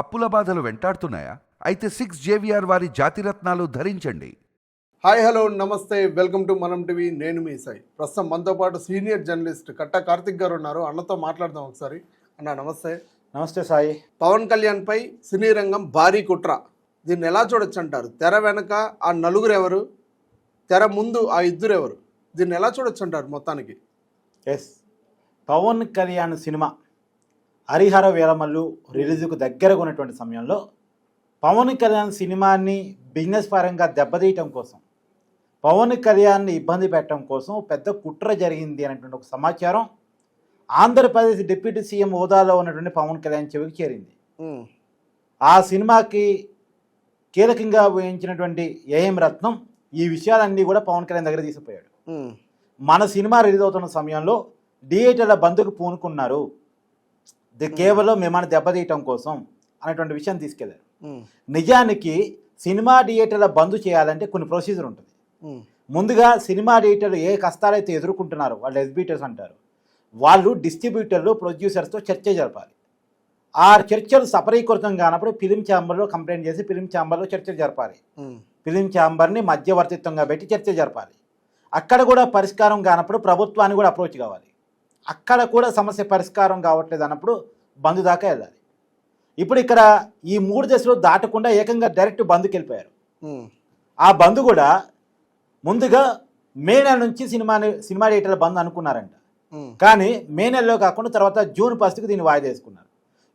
అప్పుల బాధలు వెంటాడుతున్నాయా? అయితే సిక్స్ జేవిఆర్ వారి జాతిరత్నాలు ధరించండి. హాయ్ హలో నమస్తే వెల్కమ్ టు మనం టీవీ నేను మీ సాయి. ప్రస్తుతం మనతో పాటు సీనియర్ జర్నలిస్ట్ కట్ట కార్తిక్ గారు ఉన్నారు. అన్నతో మాట్లాడదాం ఒకసారి. అన్న నమస్తే. నమస్తే సాయి. పవన్ కళ్యాణ్ పై సినీ రంగం భారీ కుట్ర. దీన్ని ఎలా చూడొచ్చు అంటారు? తెర వెనక ఆ నలుగురు ఎవరు? తెర ముందు ఆ ఇద్దరు ఎవరు? దీన్ని ఎలా చూడొచ్చు అంటారు మొత్తానికి? Yes Pawan Kalyan cinema. Harihara Veeramallu రిలీజుకు దగ్గరగా ఉన్నటువంటి సమయంలో పవన్ కళ్యాణ్ సినిమాని బిజినెస్ పరంగా దెబ్బతీయటం కోసం పవన్ కళ్యాణ్ని ఇబ్బంది పెట్టడం కోసం పెద్ద కుట్ర జరిగింది అనేటువంటి ఒక సమాచారం ఆంధ్రప్రదేశ్ డిప్యూటీ సీఎం హోదాలో ఉన్నటువంటి పవన్ కళ్యాణ్ చెవికి చేరింది. ఆ సినిమాకి కీలకంగా వహించినటువంటి ఏఎం రత్నం ఈ విషయాలన్నీ కూడా పవన్ కళ్యాణ్ దగ్గర తీసుకుపోయాడు ఉమ్, మన సినిమా రిలీజ్ అవుతున్న సమయంలో థియేటర్ల బంధుకు పూనుకున్నారు. ఇది కేవలం మిమ్మల్ని దెబ్బతీయటం కోసం అనేటువంటి విషయం తీసుకెళ్ళారు. నిజానికి సినిమా థియేటర్ల బంద్ చేయాలంటే కొన్ని ప్రొసీజర్ ఉంటుంది. ముందుగా సినిమా థియేటర్లు ఏ కష్టాలైతే ఎదుర్కొంటున్నారో వాళ్ళు ఎగ్జిబిటర్స్ అంటారు. వాళ్ళు డిస్ట్రిబ్యూటర్లు ప్రొడ్యూసర్స్తో చర్చ జరపాలి. ఆ చర్చలు సఫరీకృతం కానప్పుడు ఫిలిం ఛాంబర్లో కంప్లైంట్ చేసి ఫిలిం ఛాంబర్లో చర్చలు జరపాలి. ఫిలిం ఛాంబర్ని మధ్యవర్తిత్వంగా పెట్టి చర్చ జరపాలి. అక్కడ కూడా పరిష్కారం కానప్పుడు ప్రభుత్వాన్ని కూడా అప్రోచ్ కావాలి. అక్కడ కూడా సమస్య పరిష్కారం కావట్లేదు అన్నప్పుడు బంద్ దాకా వెళ్ళాలి. ఇప్పుడు ఇక్కడ ఈ మూడు దశలు దాటకుండా ఏకంగా డైరెక్ట్ బంద్కి వెళ్ళిపోయారు. ఆ బంద్ కూడా ముందుగా మే నెల నుంచి సినిమాని సినిమా థియేటర్ల బంద్ అనుకున్నారంట. కానీ మే నెలలో కాకుండా తర్వాత జూన్ ఫస్ట్కి దీన్ని వాయిదా వేసుకున్నారు.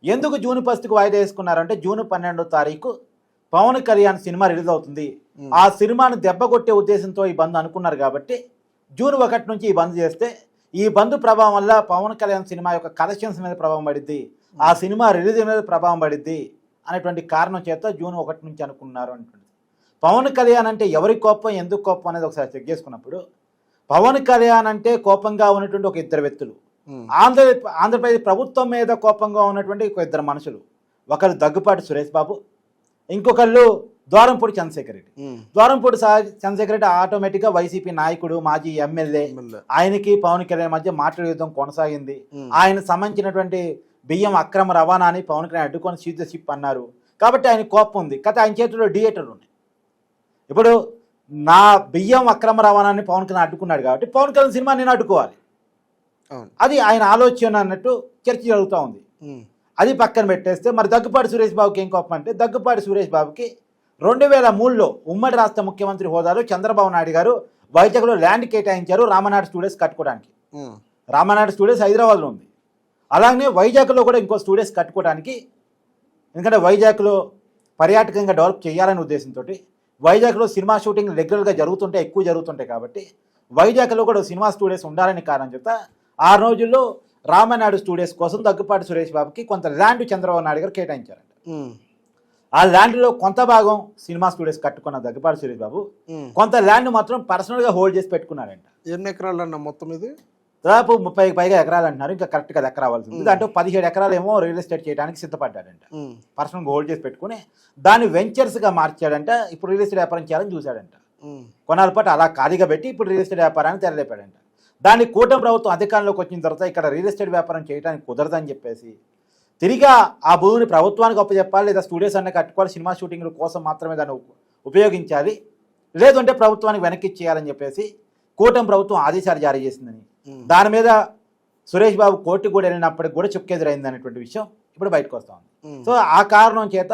ఎందుకు జూన్ ఫస్ట్కి వాయిదా వేసుకున్నారంటే జూన్ పన్నెండో తారీఖు పవన్ కళ్యాణ్ సినిమా రిలీజ్ అవుతుంది. ఆ సినిమాను దెబ్బ కొట్టే ఉద్దేశంతో ఈ బంద్ అనుకున్నారు కాబట్టి జూన్ ఒకటి నుంచి ఈ బంద్ చేస్తే ఈ బంద్ ప్రభావం వల్ల పవన్ కళ్యాణ్ సినిమా యొక్క కలెక్షన్స్ మీద ప్రభావం పడిద్ది. ఆ సినిమా రిలీజ్ మీద ప్రభావం పడిద్ది అనేటువంటి కారణం చేత జూన్ ఒకటి నుంచి అనుకున్నారు అంటుంది పవన్ కళ్యాణ్ అంటే ఎవరి కోపం ఎందుకు కోపం అనేది ఒకసారి చెక్ చేసుకున్నప్పుడు పవన్ కళ్యాణ్ అంటే కోపంగా ఉన్నటువంటి ఒక ఇద్దరు వ్యక్తులు. ఆంధ్ర ఆంధ్రప్రదేశ్ ప్రభుత్వం మీద కోపంగా ఉన్నటువంటి ఒక ఇద్దరు మనుషులు. ఒకరు దగ్గుపాటి సురేష్ బాబు ఇంకొకళ్ళు ద్వారంపూడి చంద్రశేఖర్ రెడ్డి. ద్వారంపూడి చంద్రశేఖర్ రెడ్డి ఆటోమేటిక్గా వైసీపీ నాయకుడు మాజీ ఎమ్మెల్యే. ఆయనకి పవన్ కళ్యాణ్ మధ్య మాటల యుద్ధం కొనసాగింది. ఆయన సంబంధించినటువంటి బియ్యం అక్రమ రవాణాని పవన్ కళ్యాణ్ అడ్డుకొని సీజ్ షిప్ అన్నారు. కాబట్టి ఆయన కోపం ఉంది. కథ ఆయన చేతిలో థియేటర్లు ఉన్నాయి. ఇప్పుడు నా బియ్యం అక్రమ రవాణాన్ని పవన్ కళ్యాణ్ అడ్డుకున్నాడు కాబట్టి పవన్ కళ్యాణ్ సినిమా నేను అడ్డుకోవాలి. అది ఆయన ఆలోచన అన్నట్టు చర్చ జరుగుతూ ఉంది. అది పక్కన పెట్టేస్తే మరి దగ్గుపాటి సురేష్ బాబుకి ఏం కోపం అంటే దగ్గుపాటి సురేష్ బాబుకి రెండు వేల మూడులో ఉమ్మడి రాష్ట్ర ముఖ్యమంత్రి హోదాలో చంద్రబాబు నాయుడు గారు వైజాగ్లో ల్యాండ్ కేటాయించారు రామనాయుడు స్టూడియోస్ కట్టుకోవడానికి. ఉమ్, రామనాయుడు స్టూడియోస్ హైదరాబాద్లో ఉంది. అలాగే వైజాగ్లో కూడా ఇంకో స్టూడియోస్ కట్టుకోవడానికి ఎందుకంటే వైజాగ్లో పర్యాటకంగా డెవలప్ చేయాలనే ఉద్దేశంతో వైజాగ్లో సినిమా షూటింగ్ రెగ్యులర్గా జరుగుతుంటే ఎక్కువ జరుగుతుంటాయి కాబట్టి వైజాగ్లో కూడా సినిమా స్టూడియోస్ ఉండాలని కారణం చేత ఆ రోజుల్లో రామనాయుడు స్టూడియోస్ కోసం దగ్గుపాటి సురేష్ బాబుకి కొంత ల్యాండ్ చంద్రబాబు నాయుడు గారు కేటాయించారంట. ఆ ల్యాండ్లో కొంత భాగం సినిమా స్టూడియోస్ కట్టుకున్న దగ్గుపాటి సురేష్ బాబు. కొంత ల్యాండ్ మాత్రం పర్సనల్గా హోల్డ్ చేసి పెట్టుకున్నారంట ఎన్ని ఎకరాలు అన్న మొత్తం ఇది? దాదాపు ముప్పై పైగా ఎకరాలు అంటున్నారు ఇంకా కరెక్ట్గా ఎకరా రావాల్సి ఉంది. దాంట్లో పదిహేడు ఎకరాలు ఏమో రియల్ ఎస్టేట్ చేయడానికి సిద్ధపడ్డాడంట. పర్సనల్గా హోల్డ్ చేసి పెట్టుకుని దాన్ని వెంచర్స్గా మార్చాడంట ఇప్పుడు రియల్ ఎస్టేట్ వ్యాపారం చేయాలని చూశాడంట. కొన్నాళ్ళ పాటు అలా ఖాళీగా పెట్టి ఇప్పుడు రియల్ ఎస్టేట్ వ్యాపారాన్ని తెరలేపాడంట. దాన్ని కూటమి ప్రభుత్వం అధికారంలోకి వచ్చిన తర్వాత ఇక్కడ రియల్ ఎస్టేట్ వ్యాపారం చేయడానికి కుదరదని చెప్పేసి తిరిగి ఆ భూమిని ప్రభుత్వానికి అప్పచెప్పాలి లేదా స్టూడియోస్ అన్నీ కట్టుకోవాలి సినిమా షూటింగ్ల కోసం మాత్రమే దాన్ని ఉపయోగించాలి. లేదంటే ప్రభుత్వానికి వెనక్కి ఇచ్చేయాలని చెప్పేసి కూటమి ప్రభుత్వం ఆదేశాలు జారీ చేసిందని. దాని మీద సురేష్ బాబు కోర్టు కూడా వెళ్ళినప్పటికి కూడా చుక్కెదురైంది అనేటువంటి విషయం ఇప్పుడు బయటకు వస్తా ఉంది. సో ఆ కారణం చేత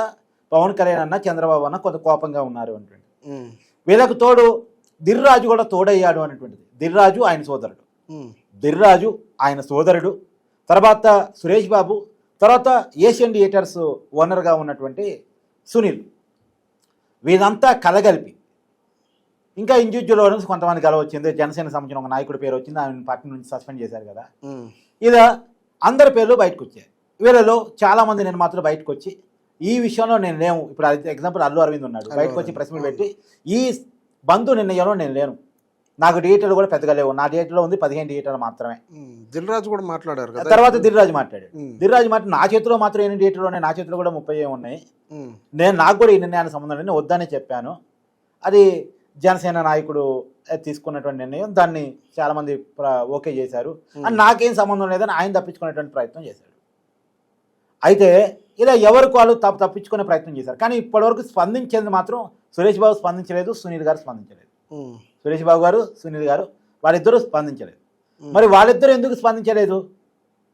పవన్ కళ్యాణ్ అన్న చంద్రబాబు అన్న కొంత కోపంగా ఉన్నారు అనేటువంటి వీళ్ళకు తోడు దిర్రాజు కూడా తోడయ్యాడు అనేటువంటిది. దిర్రాజు ఆయన సోదరుడు. దిర్రాజు ఆయన సోదరుడు. తర్వాత సురేష్ బాబు తర్వాత ఏషియన్ థియేటర్స్ ఓనర్గా ఉన్నటువంటి సునీల్. వీళ్ళంతా కలగలిపి ఇంకా ఇండివిజువల్ ఓనర్స్ కొంతమంది కల వచ్చింది జనసేన సంబంధించిన ఒక నాయకుడి పేరు వచ్చింది. ఆయన పార్టీ నుంచి సస్పెండ్ చేశారు కదా. ఇలా అందరి పేర్లు బయటకు వచ్చాయి వీళ్ళలో చాలా మంది నేను మాత్రం బయటకు వచ్చి ఈ విషయంలో నేను లేను. ఇప్పుడు ఎగ్జాంపుల్ అల్లు అరవింద్ ఉన్నాడు. బయటకు వచ్చి ప్రెస్ మీట్ పెట్టి ఈ బంధు నిర్ణయంలో నేను లేను. నాకు థియేటర్లు కూడా పెద్దగా లేవు. నా థియేటర్లో ఉంది పదిహేను థియేటర్లు మాత్రమే. దిల్ రాజు కూడా మాట్లాడారు కదా? తర్వాత దిల్రాజు మాట్లాడాడు. ఉమ్, దిల్రాజు మాట్లాడి నా చేతిలో మాత్రం ఎన్ని థియేటర్లు ఉన్నాయి? నా చేతిలో కూడా ముప్పై ఉన్నాయి. నేను నాకు కూడా ఈ నిర్ణయానికి సంబంధం లేదు. నేను వద్దనే చెప్పాను. అది జనసేన నాయకుడు తీసుకున్నటువంటి నిర్ణయం. దాన్ని చాలా మంది ప్ర- ఓకే చేశారు. అని నాకేం సంబంధం లేదని ఆయన తప్పించుకునేటువంటి ప్రయత్నం చేశాడు. అయితే ఇలా ఎవరికి వాళ్ళు తప్పు తప్పించుకునే ప్రయత్నం చేశారు? కానీ ఇప్పటివరకు స్పందించేది మాత్రం సురేష్ బాబు స్పందించలేదు సునీల్ గారు స్పందించలేదు. సురేష్ బాబు గారు సునీల్ గారు వాళ్ళిద్దరూ స్పందించలేదు. మరి వాళ్ళిద్దరూ ఎందుకు స్పందించలేదు?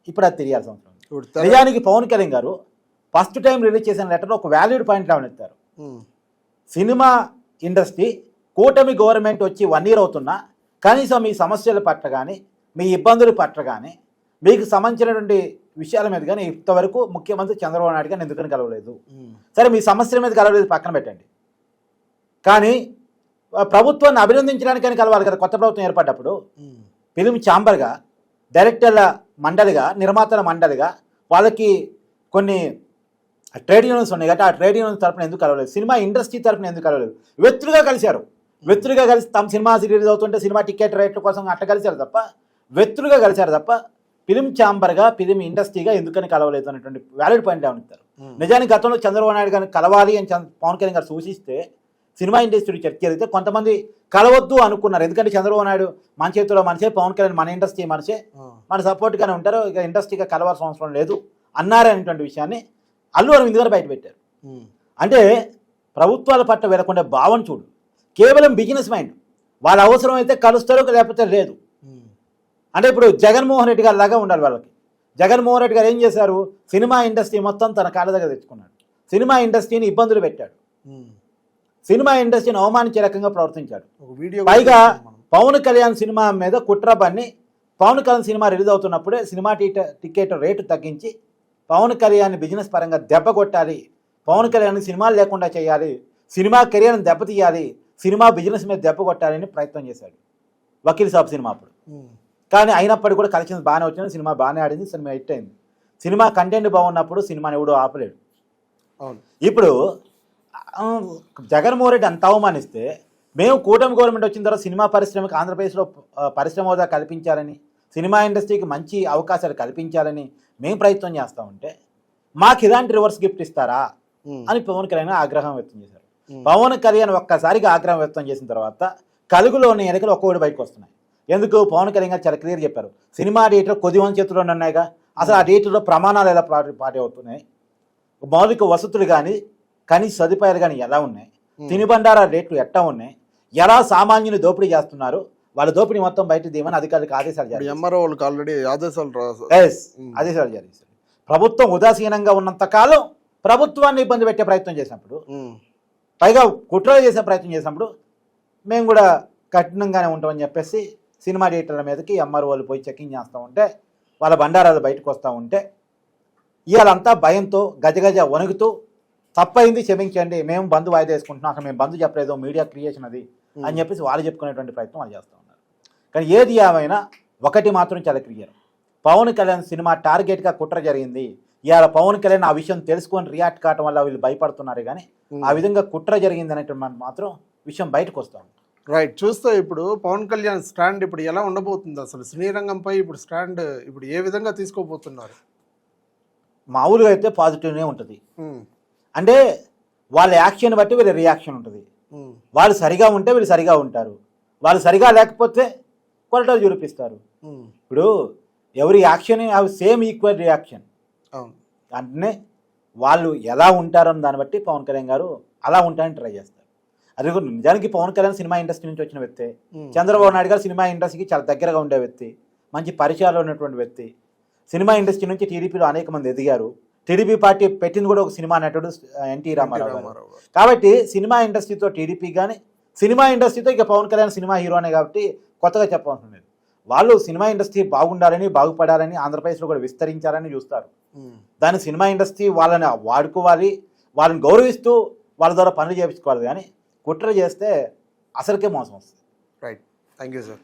ఇప్పుడు అది తెలియాల్సిన అవసరం నిజానికి పవన్ కళ్యాణ్ గారు ఫస్ట్ టైం రిలీజ్ చేసిన లెటర్లో ఒక వ్యాలిడ్ పాయింట్ లేవనెత్తారు ఉమ్, సినిమా ఇండస్ట్రీ కూటమి గవర్నమెంట్ వచ్చి వన్ ఇయర్ అవుతున్నా కనీసం మీ సమస్యల పట్ల కానీ మీ ఇబ్బందుల పట్ల కానీ మీకు సంబంధించినటువంటి విషయాల మీద కానీ ఇంతవరకు ముఖ్యమంత్రి చంద్రబాబు నాయుడు గారిని ఎందుకని కలవలేదు? సరే మీ సమస్యల మీద కలవలేదు పక్కన పెట్టండి. కానీ ప్రభుత్వాన్ని అభినందించడానికని కలవాలి కదా కొత్త ప్రభుత్వం ఏర్పడ్డప్పుడు. ఫిలిం ఛాంబర్గా డైరెక్టర్ల మండలిగా నిర్మాతల మండలిగా వాళ్ళకి కొన్ని ట్రేడ్ యూనియన్స్ ఉన్నాయి కాబట్టి ఆ ట్రేడ్ యూనియన్స్ తరపున ఎందుకు కలవలేదు? సినిమా ఇండస్ట్రీ తరపున ఎందుకు కలవలేదు? వ్యక్తులుగా కలిశారు. వ్యక్తులుగా కలిసి తమ సినిమా రిలీజ్ అవుతుంటే సినిమా టికెట్ రేట్ల కోసం అట్లా కలిశారు తప్ప వ్యక్తులుగా కలిశారు తప్ప ఫిలిం ఛాంబర్గా ఫిలిం ఇండస్ట్రీగా ఎందుకని కలవలేదు అనేటువంటి వ్యాలిడ్ పాయింట్ ఏమనిస్తారు. నిజానికి గతంలో చంద్రబాబు నాయుడు గారిని కలవాలి అని పవన్ కళ్యాణ్ గారు సూచిస్తే సినిమా ఇండస్ట్రీ చర్చ జరిగితే కొంతమంది కలవద్దు అనుకున్నారు. ఎందుకంటే చంద్రబాబు నాయుడు మన చేతిలో మనిషే పవన్ కళ్యాణ్ మన ఇండస్ట్రీ మనిషే మన సపోర్ట్గానే ఉంటారు. ఇక ఇండస్ట్రీగా కలవాల్సిన అవసరం లేదు అన్నారనేటువంటి విషయాన్ని అల్లు అరవింద్ గారు బయటపెట్టారు అంటే ప్రభుత్వాల పట్ల వెళ్ళకుండా భావన చూడు. కేవలం బిజినెస్ మైండ్. వాళ్ళ అవసరం అయితే కలుస్తారు లేకపోతే లేదు. అంటే ఇప్పుడు జగన్మోహన్ రెడ్డి గారి లాగా ఉండాలి వాళ్ళకి. జగన్మోహన్ రెడ్డి గారు ఏం చేశారు? సినిమా ఇండస్ట్రీ మొత్తం తన కాళ్ళ దగ్గర తెచ్చుకున్నాడు. సినిమా ఇండస్ట్రీని ఇబ్బందులు పెట్టాడు. సినిమా ఇండస్ట్రీని అవమానించే రకంగా ప్రవర్తించాడు. వీడియో పైగా. పవన్ కళ్యాణ్ సినిమా మీద కుట్ర పన్ని పవన్ కళ్యాణ్ సినిమా రిలీజ్ అవుతున్నప్పుడే సినిమా టికెట్ టికెట్ రేటు తగ్గించి పవన్ కళ్యాణ్ బిజినెస్ పరంగా దెబ్బ కొట్టాలి. పవన్ కళ్యాణ్ సినిమాలు లేకుండా చేయాలి. సినిమా కెరియర్ని దెబ్బతీయాలి సినిమా బిజినెస్ మీద దెబ్బ కొట్టాలని ప్రయత్నం చేశాడు. వకీల్ సాబ్ సినిమా అప్పుడు. కానీ అయినప్పటికీ కూడా కలెక్షన్స్ బాగానే వచ్చింది సినిమా బాగానే ఆడింది. సినిమా హిట్ అయింది. సినిమా కంటెంట్ బాగున్నప్పుడు సినిమాని ఎవడో ఆపలేడు. ఇప్పుడు జగన్మోహన్ రెడ్డి అంత అవమానిస్తే మేము కూటమి గవర్నమెంట్ వచ్చిన తర్వాత సినిమా పరిశ్రమకి ఆంధ్రప్రదేశ్లో పరిశ్రమ హోదా కల్పించాలని సినిమా ఇండస్ట్రీకి మంచి అవకాశాలు కల్పించాలని మేము ప్రయత్నం చేస్తూ ఉంటే మాకు ఇలాంటి రివర్స్ గిఫ్ట్ ఇస్తారా అని పవన్ కళ్యాణ్ ఆగ్రహం వ్యక్తం చేశారు. పవన్ కళ్యాణ్ ఒక్కసారిగా ఆగ్రహం వ్యక్తం చేసిన తర్వాత కలుగులోని ఎన్నికలు ఒక్కొక్కటి బయటకు వస్తున్నాయి. ఎందుకు? పవన్ కళ్యాణ్ గారు చాలా క్లియర్ చెప్పారు. సినిమా డేట్లో కొద్ది మంది చేతుల్లో ఉన్నాయిగా. అసలు ఆ డేట్లో ప్రమాణాలు ఎలా పాటి అవుతున్నాయి? మౌలిక వసతులు కానీ కనీస సదుపాయాలు కానీ ఎలా ఉన్నాయి? తినుబండార రేట్లు ఎట్టా ఉన్నాయి? ఎలా సామాన్యుని దోపిడీ చేస్తున్నారు? వాళ్ళ దోపిడీ మొత్తం బయట తీయమని అధికారులకు ఆదేశాలు జారీ ఎంఆర్ఓ వాళ్ళకి ఆల్రెడీ ఆదేశాలు ఎస్. ఆదేశాలు జారీ చేశారు. ప్రభుత్వం ఉదాసీనంగా ఉన్నంత కాలం ప్రభుత్వాన్ని ఇబ్బంది పెట్టే ప్రయత్నం చేసినప్పుడు పైగా కుట్రలు చేసే ప్రయత్నం చేసినప్పుడు మేము కూడా కఠినంగానే ఉంటామని చెప్పేసి సినిమా థియేటర్ల మీదకి ఎంఆర్ఓలు పోయి చెకింగ్ చేస్తూ ఉంటే వాళ్ళ బండారాలు బయటకు వస్తూ ఉంటే ఇవాళంతా భయంతో గజగజ వణుకుతూ తప్పైంది క్షమించండి మేము బంద్ వాయిదా వేసుకుంటున్నాం అసలు మేము బంద్ చెప్పలేదు మీడియా క్రియేషన్ అది అని చెప్పేసి వాళ్ళు చెప్పుకునేటువంటి ప్రయత్నం వాళ్ళు చేస్తూ ఉన్నారు. కానీ ఏది ఏమైనా ఒకటి మాత్రం చాలా క్లియర్ పవన్ కళ్యాణ్ సినిమా టార్గెట్గా కుట్ర జరిగింది. ఇవాళ పవన్ కళ్యాణ్ ఆ విషయం తెలుసుకొని రియాక్ట్ కావటం వల్ల వీళ్ళు భయపడుతున్నారు కానీ. ఆ విధంగా కుట్ర జరిగింది అనేటువంటి మాత్రం విషయం బయటకు వస్తాం రైట్ చూస్తే ఇప్పుడు పవన్ కళ్యాణ్ స్టాండ్ ఇప్పుడు ఎలా ఉండబోతుంది? అసలు శ్రీరంగంపై ఇప్పుడు స్టాండ్ ఇప్పుడు ఏ విధంగా తీసుకోబోతున్నారు? మామూలుగా అయితే పాజిటివ్నే ఉంటుంది. అంటే వాళ్ళ యాక్షన్ బట్టి వీళ్ళ రియాక్షన్ ఉంటుంది. వాళ్ళు సరిగా ఉంటే వీళ్ళు సరిగా ఉంటారు. వాళ్ళు సరిగా లేకపోతే కొలటలు చూపిస్తారు. ఇప్పుడు ఎవరి యాక్షన్ అవి సేమ్ ఈక్వల్ రియాక్షన్ అంటే వాళ్ళు ఎలా ఉంటారని దాన్ని బట్టి పవన్ కళ్యాణ్ గారు అలా ఉంటారని ట్రై చేస్తారు. అది కూడా నిజానికి పవన్ కళ్యాణ్ సినిమా ఇండస్ట్రీ నుంచి వచ్చిన వ్యక్తి. చంద్రబాబు నాయుడు గారు సినిమా ఇండస్ట్రీకి చాలా దగ్గరగా ఉండే వ్యక్తి. మంచి పరిచయాలు ఉన్నటువంటి వ్యక్తి. సినిమా ఇండస్ట్రీ నుంచి టీడీపీలో అనేక మంది ఎదిగారు. టీడీపీ పార్టీ పెట్టింది కూడా ఒక సినిమా నటుడు ఎన్టీ రామారావు. కాబట్టి సినిమా ఇండస్ట్రీతో టీడీపీ కానీ సినిమా ఇండస్ట్రీతో ఇక పవన్ కళ్యాణ్ సినిమా హీరోనే కాబట్టి కొత్తగా చెప్పవలసిన లేదు వాళ్ళు సినిమా ఇండస్ట్రీ బాగుండాలని బాగుపడాలని ఆంధ్రప్రదేశ్లో కూడా విస్తరించాలని చూస్తారు. దాని సినిమా ఇండస్ట్రీ వాళ్ళని వాడుకోవాలి వాళ్ళని గౌరవిస్తూ వాళ్ళ ద్వారా పనులు చేయించుకోవాలి కానీ కుట్ర చేస్తే అసలుకే మోసం వస్తుంది. Right thank you sir